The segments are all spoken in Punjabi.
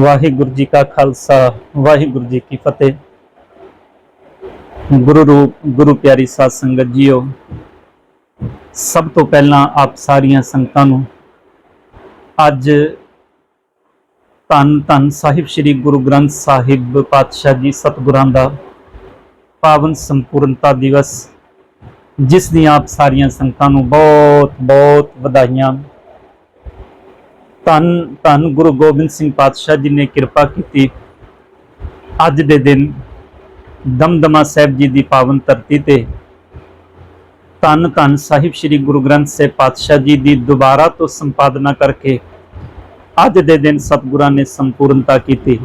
ਵਾਹਿਗੁਰੂ ਜੀ ਕਾ ਖਾਲਸਾ, ਵਾਹਿਗੁਰੂ ਜੀ ਕੀ ਫਤਿਹ। ਗੁਰੂ ਰੂਪ, ਗੁਰੂ ਪਿਆਰੀ ਸਾਧ ਸੰਗਤ ਜੀਓ, ਸਭ ਤੋਂ ਪਹਿਲਾਂ ਆਪ ਸਾਰੀਆਂ ਸੰਗਤਾਂ ਨੂੰ ਅੱਜ ਧੰਨ ਧੰਨ ਸਾਹਿਬ ਸ੍ਰੀ ਗੁਰੂ ਗ੍ਰੰਥ ਸਾਹਿਬ ਪਾਤਸ਼ਾਹ ਜੀ ਸਤਿਗੁਰਾਂ ਦਾ ਪਾਵਨ ਸੰਪੂਰਨਤਾ ਦਿਵਸ, ਜਿਸ ਦੀਆਂ ਆਪ ਸਾਰੀਆਂ ਸੰਗਤਾਂ ਨੂੰ ਬਹੁਤ ਬਹੁਤ ਵਧਾਈਆਂ। ਧੰਨ ਧੰਨ ਗੁਰੂ ਗੋਬਿੰਦ ਸਿੰਘ ਪਾਤਸ਼ਾਹ ਜੀ ਨੇ ਕਿਰਪਾ ਕੀਤੀ। ਅੱਜ ਦੇ ਦਿਨ ਦਮਦਮਾ ਸਾਹਿਬ ਜੀ ਦੀ ਪਾਵਨ ਧਰਤੀ ਤੇ ਧੰਨ ਧੰਨ ਸਾਹਿਬ ਸ੍ਰੀ ਗੁਰੂ ਗ੍ਰੰਥ ਸਾਹਿਬ ਪਾਤਸ਼ਾਹ ਜੀ ਦੀ ਦੁਬਾਰਾ ਤੋਂ ਸੰਪਾਦਨਾ ਕਰਕੇ ਅੱਜ ਦੇ ਦਿਨ ਸਤਿਗੁਰਾਂ ਨੇ ਸੰਪੂਰਨਤਾ ਕੀਤੀ।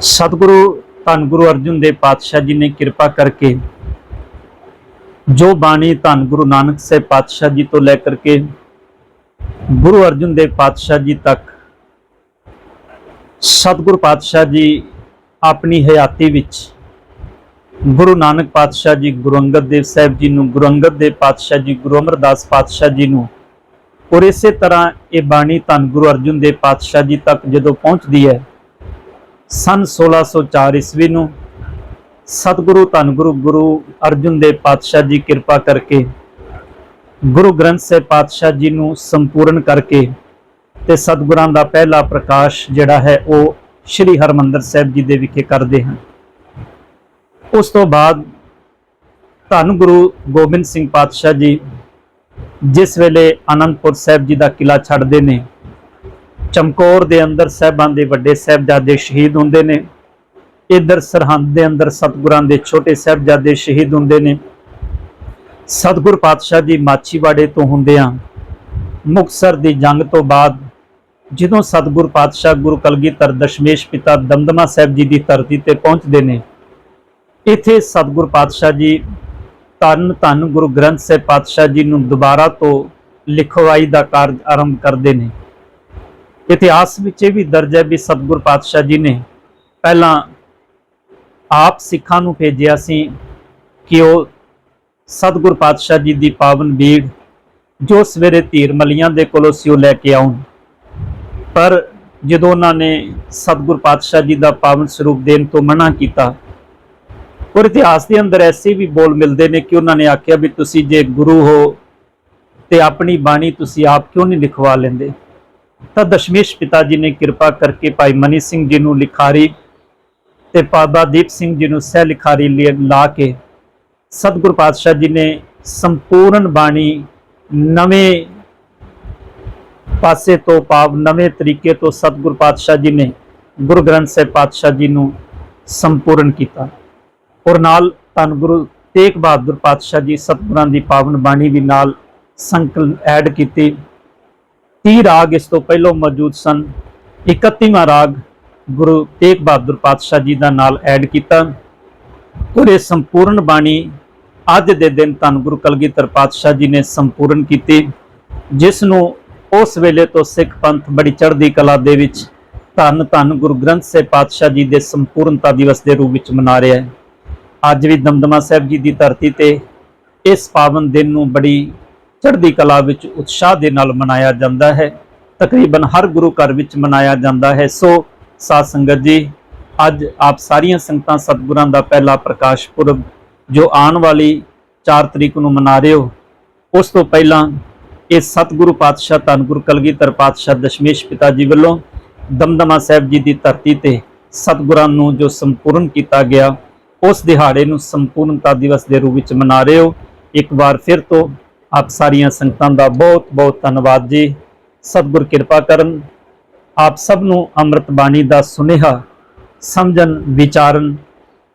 ਸਤਿਗੁਰੂ, ਧੰਨ ਗੁਰੂ ਅਰਜਨ ਦੇਵ ਪਾਤਸ਼ਾਹ ਜੀ ਨੇ ਕਿਰਪਾ ਕਰਕੇ ਜੋ ਬਾਣੀ ਧੰਨ ਗੁਰੂ ਨਾਨਕ ਸਾਹਿਬ ਪਾਤਸ਼ਾਹ ਜੀ ਤੋਂ ਲੈ ਕਰਕੇ ਗੁਰੂ ਅਰਜਨ ਦੇਵ ਪਾਤਸ਼ਾਹ ਜੀ ਤੱਕ। ਸਤਿਗੁਰ ਪਾਤਸ਼ਾਹ ਜੀ ਆਪਣੀ ਹਯਾਤੀ ਵਿੱਚ। ਗੁਰੂ ਨਾਨਕ ਪਾਤਸ਼ਾਹ ਜੀ ਗੁਰੂ ਅੰਗਦ ਦੇਵ ਸਾਹਿਬ ਜੀ ਨੂੰ, ਗੁਰੂ ਅੰਗਦ ਦੇਵ ਪਾਤਸ਼ਾਹ ਜੀ, ਗੁਰੂ ਅਮਰਦਾਸ ਪਾਤਸ਼ਾਹ ਜੀ ਨੂੰ ਔਰ ਇਸੇ ਤਰ੍ਹਾਂ ਇਹ ਬਾਣੀ ਧੰਨ ਗੁਰੂ ਅਰਜਨ ਦੇਵ ਪਾਤਸ਼ਾਹ ਜੀ ਤੱਕ ਜਦੋਂ ਪਹੁੰਚਦੀ ਹੈ, ਸਨ 1604 ਈਸਵੀ ਨੂੰ ਸਤਿਗੁਰੂ ਧੰਨ ਗੁਰੂ ਗੁਰੂ ਅਰਜਨ ਦੇਵ ਪਾਤਸ਼ਾਹ ਜੀ ਕਿਰਪਾ ਕਰਕੇ ਗੁਰੂ ਗ੍ਰੰਥ ਸਾਹਿਬ ਪਾਤਸ਼ਾਹ ਜੀ ਨੂੰ ਸੰਪੂਰਨ ਕਰਕੇ ਤੇ ਸਤਿਗੁਰਾਂ ਦਾ ਪਹਿਲਾ ਪ੍ਰਕਾਸ਼ ਜਿਹੜਾ ਹੈ ਉਹ ਸ੍ਰੀ ਹਰਮੰਦਰ ਸਾਹਿਬ ਜੀ ਦੇ ਵਿਖੇ ਕਰਦੇ ਹਨ। ਉਸ ਤੋਂ ਬਾਅਦ ਧੰਨ ਗੁਰੂ ਗੋਬਿੰਦ ਸਿੰਘ ਪਾਤਸ਼ਾਹ ਜੀ ਜਿਸ ਵੇਲੇ ਅਨੰਦਪੁਰ ਸਾਹਿਬ ਜੀ ਦਾ ਕਿਲਾ ਛੱਡਦੇ ਨੇ, ਚਮਕੌਰ ਦੇ ਅੰਦਰ ਸਾਹਿਬਾਂ ਦੇ ਵੱਡੇ ਸਾਹਿਬਜ਼ਾਦੇ ਸ਼ਹੀਦ ਹੁੰਦੇ ਨੇ, ਇਧਰ ਸਰਹੰਦ ਦੇ ਅੰਦਰ ਸਤਿਗੁਰਾਂ ਦੇ ਛੋਟੇ ਸਾਹਿਬਜ਼ਾਦੇ ਸ਼ਹੀਦ ਹੁੰਦੇ ਨੇ ਸਤਿਗੁਰ ਪਾਤਸ਼ਾਹ ਜੀ ਮਾਛੀਵਾੜੇ ਤੋਂ ਹੁੰਦਿਆਂ ਮੁਕਤਸਰ ਦੀ ਜੰਗ ਤੋਂ ਬਾਅਦ ਜਦੋਂ ਸਤਿਗੁਰ ਪਾਤਸ਼ਾਹ ਗੁਰੂ ਕਲਗੀਧਰ ਦਸ਼ਮੇਸ਼ ਪਿਤਾ ਦਮਦਮਾ ਸਾਹਿਬ ਜੀ ਦੀ ਧਰਤੀ ਤੇ ਪਹੁੰਚਦੇ ਨੇ, ਇੱਥੇ ਸਤਿਗੁਰ ਪਾਤਸ਼ਾਹ ਜੀ ਧੰਨ ਧੰਨ ਗੁਰੂ ਗ੍ਰੰਥ ਸਾਹਿਬ ਪਾਤਸ਼ਾਹ ਜੀ ਨੂੰ ਦੁਬਾਰਾ ਤੋਂ ਲਿਖਵਾਈ ਦਾ ਕਾਰਜ ਆਰੰਭ ਕਰਦੇ ਨੇ। ਇਤਿਹਾਸ ਵਿੱਚ ਇਹ ਵੀ ਦਰਜ ਹੈ ਵੀ ਸਤਿਗੁਰ ਪਾਤਸ਼ਾਹ ਜੀ ਨੇ ਪਹਿਲਾਂ ਆਪ ਸਿੱਖਾਂ ਨੂੰ ਭੇਜਿਆ ਸੀ ਕਿ ਉਹ ਸਤਿਗੁਰ ਪਾਤਸ਼ਾਹ ਜੀ ਦੀ ਪਾਵਨ ਬੀੜ ਜੋ ਸਵੇਰੇ ਧੀਰ ਮਲੀਆਂ ਦੇ ਕੋਲੋਂ ਸੀ ਉਹ ਲੈ ਕੇ ਆਉਣ। ਪਰ ਜਦੋਂ ਉਹਨਾਂ ਨੇ ਸਤਿਗੁਰ ਪਾਤਸ਼ਾਹ ਜੀ ਦਾ ਪਾਵਨ ਸਰੂਪ ਦੇਣ ਤੋਂ ਮਨਾ ਕੀਤਾ ਔਰ ਇਤਿਹਾਸ ਦੇ ਅੰਦਰ ਐਸੇ ਵੀ ਬੋਲ ਮਿਲਦੇ ਨੇ ਕਿ ਉਹਨਾਂ ਨੇ ਆਖਿਆ ਵੀ ਤੁਸੀਂ ਜੇ ਗੁਰੂ ਹੋ ਤੇ ਆਪਣੀ ਬਾਣੀ ਤੁਸੀਂ ਆਪ ਕਿਉਂ ਨਹੀਂ ਲਿਖਵਾ ਲੈਂਦੇ? ਤਾਂ ਦਸ਼ਮੇਸ਼ ਪਿਤਾ ਜੀ ਨੇ ਕਿਰਪਾ ਕਰਕੇ ਭਾਈ ਮਨੀ ਸਿੰਘ ਜੀ ਨੂੰ ਲਿਖਾਰੀ ਤੇ ਬਾਬਾ ਦੀਪ ਸਿੰਘ ਜੀ ਨੂੰ ਸਹਿ ਲਿਖਾਰੀ ਲਿ- ਲਾ ਕੇ ਸਤਿਗੁਰ ਪਾਤਸ਼ਾਹ ਜੀ ਨੇ ਸੰਪੂਰਨ ਬਾਣੀ ਨਵੇਂ ਪਾਸੇ ਤੋਂ ਪਾਵ ਨਵੇਂ ਤਰੀਕੇ ਤੋਂ ਸਤਿਗੁਰ ਪਾਤਸ਼ਾਹ ਜੀ ਨੇ, ਗੁਰੂ ਗ੍ਰੰਥ ਸਾਹਿਬ ਪਾਤਸ਼ਾਹ ਜੀ ਨੂੰ ਸੰਪੂਰਨ ਕੀਤਾ। ਔਰ ਨਾਲ ਧੰਨ ਗੁਰੂ ਤੇਗ ਬਹਾਦਰ ਪਾਤਸ਼ਾਹ ਜੀ ਸਤਿਗੁਰਾਂ ਦੀ ਪਾਵਨ ਬਾਣੀ ਵੀ ਨਾਲ ਸੰਕਲ ਐਡ ਕੀਤੀ। 30 ਰਾਗ ਇਸ ਤੋਂ ਪਹਿਲਾਂ ਮੌਜੂਦ ਸਨ। 31ਵਾਂ ਰਾਗ ਗੁਰੂ ਤੇਗ ਬਹਾਦਰ ਪਾਤਸ਼ਾਹ ਜੀ ਦਾ ਨਾਲ ਐਡ ਕੀਤਾ। ਔਰ ਸੰਪੂਰਨ ਬਾਣੀ ਅੱਜ ਦੇ ਦਿਨ ਧੰਨ ਗੁਰੂ ਕਲਗੀਧਰ ਪਾਤਸ਼ਾਹ ਜੀ ਨੇ ਸੰਪੂਰਨ ਕੀਤੀ ਜਿਸ ਨੂੰ ਉਸ ਵੇਲੇ ਤੋਂ ਸਿੱਖ ਪੰਥ ਬੜੀ ਚੜ੍ਹਦੀ ਕਲਾ ਦੇ ਵਿੱਚ ਧੰਨ ਧੰਨ ਗੁਰੂ ਗ੍ਰੰਥ ਸਾਹਿਬ ਪਾਤਸ਼ਾਹ ਜੀ ਦੇ ਸੰਪੂਰਨਤਾ ਦਿਵਸ ਦੇ ਰੂਪ ਵਿੱਚ ਮਨਾ ਰਿਹਾ ਹੈ। ਅੱਜ ਵੀ ਦਮਦਮਾ ਸਾਹਿਬ ਜੀ ਦੀ ਧਰਤੀ ਤੇ ਇਸ ਪਾਵਨ ਦਿਨ ਨੂੰ ਬੜੀ ਚੜ੍ਹਦੀ ਕਲਾ ਵਿੱਚ ਉਤਸ਼ਾਹ ਦੇ ਨਾਲ ਮਨਾਇਆ ਜਾਂਦਾ ਹੈ। ਤਕਰੀਬਨ ਹਰ ਗੁਰੂ ਘਰ ਵਿੱਚ ਮਨਾਇਆ ਜਾਂਦਾ ਹੈ। ਸੋ ਸਾਧ ਸੰਗਤ ਜੀ ਅੱਜ ਆਪ ਸਾਰੀਆਂ ਸੰਗਤਾਂ ਸਤਿਗੁਰਾਂ ਦਾ ਪਹਿਲਾ ਪ੍ਰਕਾਸ਼ ਪੁਰਬ ਜੋ ਆਉਣ ਵਾਲੀ 4 ਤਰੀਕ ਨੂੰ ਮਨਾ ਰਹੇ ਹੋ, ਉਸ ਤੋਂ ਪਹਿਲਾਂ ਇਹ ਸਤਿਗੁਰੂ ਪਾਤਸ਼ਾਹ ਧੰਨ ਗੁਰੂ ਕਲਗੀਧਰ ਪਾਤਸ਼ਾਹ ਦਸ਼ਮੇਸ਼ ਪਿਤਾ ਜੀ ਵੱਲੋਂ ਦਮਦਮਾ ਸਾਹਿਬ ਜੀ ਦੀ ਧਰਤੀ ਤੇ ਸਤਿਗੁਰਾਂ ਨੂੰ ਜੋ ਸੰਪੂਰਨ ਕੀਤਾ ਗਿਆ, ਉਸ ਦਿਹਾੜੇ ਨੂੰ ਸੰਪੂਰਨਤਾ ਦਿਵਸ ਦੇ ਰੂਪ ਵਿੱਚ ਮਨਾ ਰਹੇ ਹੋ। ਇੱਕ ਵਾਰ ਫਿਰ ਤੋਂ ਆਪ ਸਾਰੀਆਂ ਸੰਗਤਾਂ ਦਾ ਬਹੁਤ ਬਹੁਤ ਧੰਨਵਾਦ ਜੀ। ਸਤਿਗੁਰ ਕਿਰਪਾ ਕਰਨ। ਆਪ ਸਭ ਨੂੰ ਅੰਮ੍ਰਿਤ ਬਾਣੀ ਦਾ ਸੁਨੇਹਾ ਸਮਝਣ, ਵਿਚਾਰਨ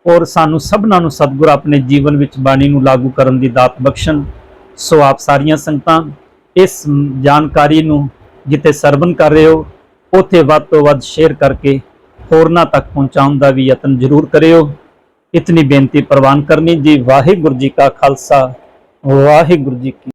ਔਰ ਸਾਨੂੰ ਸਭਨਾਂ ਨੂੰ ਸਤਿਗੁਰ ਆਪਣੇ ਜੀਵਨ ਵਿੱਚ ਬਾਣੀ ਨੂੰ ਲਾਗੂ ਕਰਨ ਦੀ ਦਾਤ ਬਖਸ਼ਣ। ਸੋ ਆਪ ਸਾਰੀਆਂ ਸੰਗਤਾਂ ਇਸ ਜਾਣਕਾਰੀ ਨੂੰ ਜਿੱਥੇ ਸਰਵਨ ਕਰ ਰਹੇ ਹੋ, ਉੱਥੇ ਵੱਧ ਤੋਂ ਵੱਧ ਸ਼ੇਅਰ ਕਰਕੇ ਹੋਰਨਾਂ ਤੱਕ ਪਹੁੰਚਾਉਣ ਦਾ ਵੀ ਯਤਨ ਜ਼ਰੂਰ ਕਰਿਓ। ਇਤਨੀ ਬੇਨਤੀ ਪ੍ਰਵਾਨ ਕਰਨੀ ਜੀ, ਵਾਹਿਗੁਰੂ ਜੀ ਕਾ ਖਾਲਸਾ, ਵਾਹਿਗੁਰੂ ਜੀ ਕੀ